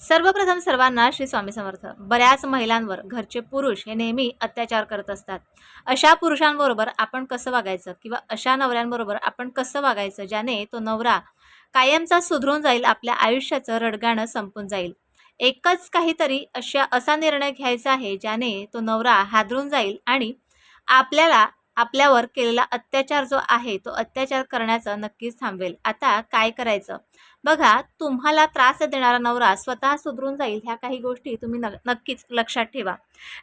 सर्वप्रथम सर्वांना श्री स्वामी समर्थ. बऱ्याच महिलांवर घरचे पुरुष हे नेहमी अत्याचार करत असतात. अशा पुरुषांबरोबर आपण कसं वागायचं किंवा अशा नवऱ्यांबरोबर आपण कसं वागायचं ज्याने तो नवरा कायमचा सुधरून जाईल आपल्या आयुष्याचं रडगाणं संपून जाईल. एकच काहीतरी अशा असा निर्णय घ्यायचा आहे ज्याने तो नवरा हादरून जाईल आणि आपल्याला आपल्यावर केलेला अत्याचार जो आहे तो अत्याचार करण्याचं नक्कीच थांबवेल. आता काय करायचं? बघा तुम्हाला त्रास देणारा नवरा स्वतः सुधरून जाईल ह्या काही गोष्टी तुम्ही न नक्कीच लक्षात ठेवा.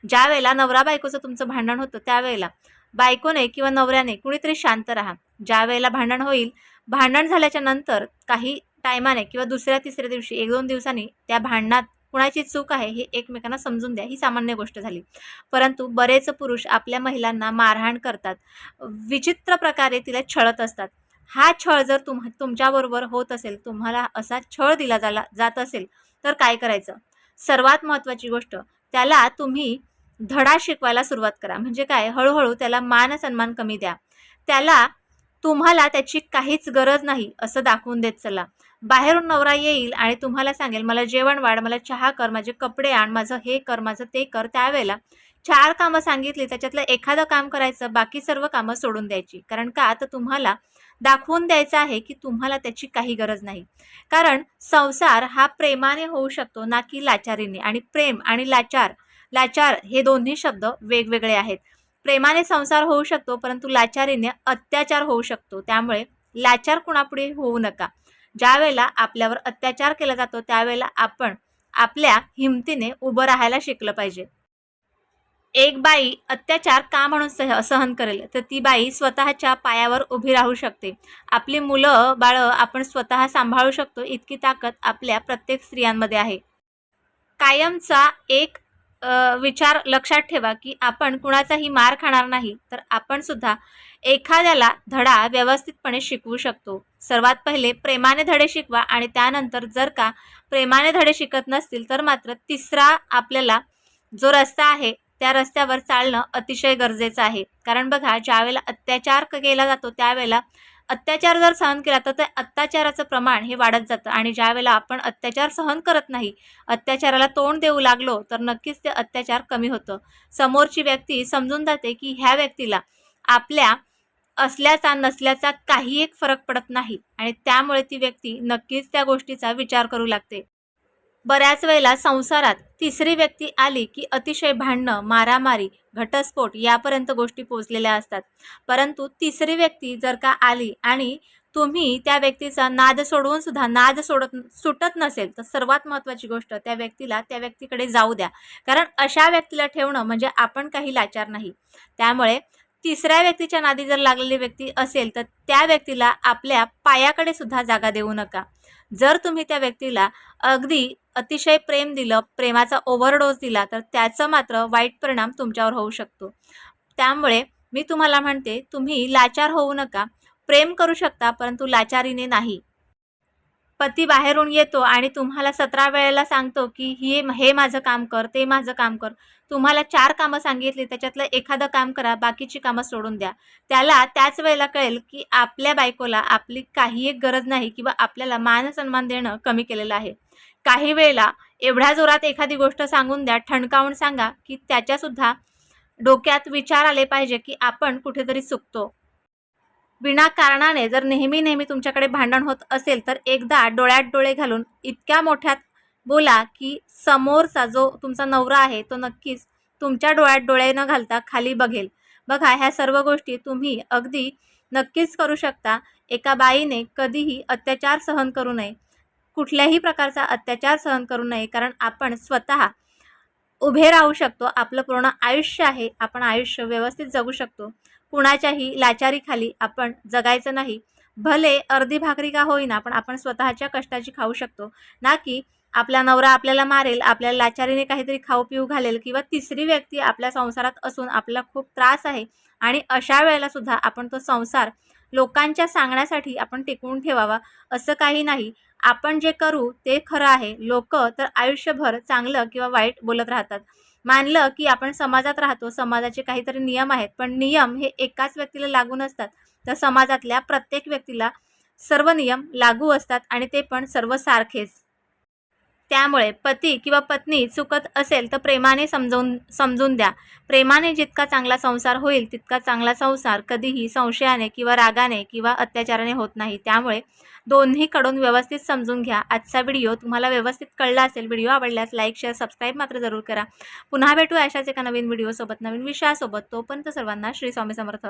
ज्या वेळेला नवरा बायकोचं तुमचं भांडण होतं त्यावेळेला बायकोने किंवा नवऱ्याने कुणीतरी शांत राहा. ज्या वेळेला भांडण होईल भांडण झाल्याच्यानंतर काही टायमाने किंवा दुसऱ्या तिसऱ्या दिवशी एक दोन दिवसांनी त्या भांडणात कुणाची चूक आहे हे एकमेकांना समजून द्या ही सामान्य गोष्ट झाली. परंतु बरेच पुरुष आपल्या महिलांना मारहाण करतात. विचित्र प्रकारे तिला छळत असतात. हा छळ जर तुम तुमच्याबरोबर होत असेल तुम्हाला असा छळ दिला जाला जात असेल तर काय करायचं? सर्वात महत्त्वाची गोष्ट त्याला तुम्ही धडा शिकवायला सुरुवात करा. म्हणजे काय? हळूहळू त्याला मान सन्मान कमी द्या. त्याला तुम्हाला त्याची काहीच गरज नाही असं दाखवून देत चला. बाहेरून नवरा येईल आणि तुम्हाला सांगेल मला जेवण वाढ मला चहा कर माझे कपडे आण माझं हे कर माझं ते कर. त्यावेळेला चार कामं सांगितली त्याच्यातलं एखादं काम करायचं बाकी सर्व कामं सोडून द्यायची. कारण का? आता तुम्हाला दाखवून द्यायचं आहे की तुम्हाला त्याची काही गरज नाही. कारण संसार हा प्रेमाने होऊ शकतो ना की लाचारीने. आणि प्रेम आणि लाचार लाचार हे दोन्ही शब्द वेगवेगळे आहेत. प्रेमाने संसार होऊ शकतो परंतु लाचारीने अत्याचार होऊ शकतो. त्यामुळे लाचार कुणापुढे होऊ नका. ज्या वेळेला आपल्यावर अत्याचार केला जातो त्यावेळेला आपण आपल्या हिमतीने उभं राहायला शिकलं पाहिजे. एक बाई अत्याचार का म्हणून सह सहन करेल? तर ती बाई स्वतःच्या पायावर उभी राहू शकते. आपली मुलं बाळं आपण स्वतः सांभाळू शकतो इतकी ताकद आपल्या प्रत्येक स्त्रियांमध्ये आहे. कायमचा एक विचार लक्षात ठेवा की आपण कुणाचाही मार खाणार नाही. तर आपण सुद्धा एखाद्याला धडा व्यवस्थितपणे शिकवू शकतो. सर्वात पहिले प्रेमाने धडे शिकवा आणि त्यानंतर जर का प्रेमाने धडे शिकत नसतील तर मात्र तिसरा आपल्याला जो रस्ता आहे त्या रस्त्यावर चालणं अतिशय गरजेचं आहे. कारण बघा ज्यावेळेला अत्याचार केला जातो त्यावेळेला अत्याचार जर सहन केला तर ते अत्याचाराचं प्रमाण हे वाढत जातं. आणि ज्यावेळेला आपण अत्याचार सहन करत नाही अत्याचाराला तोंड देऊ लागलो तर नक्कीच ते अत्याचार कमी होतं. समोरची व्यक्ती समजून जाते की ह्या व्यक्तीला आपल्या असल्याचा नसल्याचा काही एक फरक पडत नाही आणि त्यामुळे ती व्यक्ती नक्कीच त्या गोष्टीचा विचार करू लागते. बऱ्याच वेळेला संसारात तिसरी व्यक्ती आली की अतिशय भांडणं मारामारी घटस्फोट यापर्यंत गोष्टी पोचलेल्या असतात. परंतु तिसरी व्यक्ती जर का आली आणि तुम्ही त्या व्यक्तीचा नाद सोडवून सुद्धा नाद सोडत सुटत नसेल तर सर्वात महत्त्वाची गोष्ट त्या व्यक्तीला त्या व्यक्तीकडे जाऊ द्या. कारण अशा व्यक्तीला ठेवणं म्हणजे आपण काही लाचार नाही. त्यामुळे तिसऱ्या व्यक्तीच्या नादी जर लागलेली व्यक्ती असेल तर त्या व्यक्तीला आपल्या पायाकडे सुद्धा जागा देऊ नका. जर तुम्ही त्या व्यक्तीला अगदी अतिशय प्रेम दिलं प्रेमाचा ओव्हरडोस दिला तर त्याचं मात्र वाईट परिणाम तुमच्यावर होऊ शकतो. त्यामुळे मी तुम्हाला म्हणते तुम्ही लाचार होऊ नका. प्रेम करू शकता परंतु लाचारीने नाही. पती बाहेरून येतो आणि तुम्हाला सतरा वेळेला सांगतो की हे हे माझं काम कर ते माझं काम कर. तुम्हाला चार कामं सांगितली त्याच्यातलं एखादं काम करा बाकीची कामं सोडून द्या. त्याला त्याच वेळेला कळेल की आपल्या बायकोला आपली काही एक गरज नाही किंवा आपल्याला मान सन्मान देणं कमी केलेलं आहे. काही वेळेला एवढ्या जोरात एखादी गोष्ट सांगून द्या ठणकावून सांगा की त्याच्यासुद्धा डोक्यात विचार आले पाहिजे की आपण कुठेतरी चुकतो. विनाकारणाने जर नेहमी नेहमी तुमच्याकडे भांडण होत असेल तर एकदा डोळ्यात डोळे घालून इतक्या मोठ्यात बोला की समोरचा जो तुमचा नवरा आहे तो नक्कीच तुमच्या डोळ्यात डोळे न घालता खाली बघेल. बघा ह्या सर्व गोष्टी तुम्ही अगदी नक्कीच करू शकता. एका बाईने कधीही अत्याचार सहन करू नये. कुठल्याही प्रकारचा अत्याचार सहन करू नये कारण आपण स्वतः उभे राहू शकतो. आपलं पूर्ण आयुष्य आहे. आपण आयुष्य व्यवस्थित जगू शकतो. कुणाच्याही लाचारीखाली आपण जगायचं नाही. भले अर्धी भाकरी का होईना पण आपण स्वतःच्या कष्टाची खाऊ शकतो. ना की आपला नवरा आपल्याला मारेल आपल्याला लाचारीने काहीतरी खाऊ पिऊ घालेल किंवा तिसरी व्यक्ती आपल्या संसारात असून आपल्याला खूप त्रास आहे आणि अशा वेळेला सुद्धा आपण तो संसार लोकांच्या सांगण्यासाठी आपण टिकवून ठेवावा असं काही नाही. आपण जे करू ते खरं आहे. लोक तर आयुष्यभर चांगलं किंवा वाईट बोलत राहतात. मानलं की आपण समाजात राहतो समाजाचे काहीतरी नियम आहेत पण नियम हे एकाच व्यक्तीला लागू नसतात. तर समाजातल्या प्रत्येक व्यक्तीला सर्व नियम लागू असतात आणि ते पण सर्व सारखेच त्यामुळे पती किंवा पत्नी चुकत असेल तर प्रेमाने समजून समजून द्या. प्रेमाने जितका चांगला संसार होईल तितका चांगला संसार कधीही संशयाने किंवा रागाने किंवा अत्याचाराने होत नाही. त्यामुळे दोन्हीकडून व्यवस्थित समजून घ्या. आजचा व्हिडिओ तुम्हाला व्यवस्थित कळला असेल व्हिडिओ आवडल्यास लाईक शेअर सबस्क्राईब मात्र जरूर करा. पुन्हा भेटू अशाच एका नवीन व्हिडिओसोबत नवीन विषयासोबत. तोपर्यंत सर्वांना श्री स्वामी समर्थ.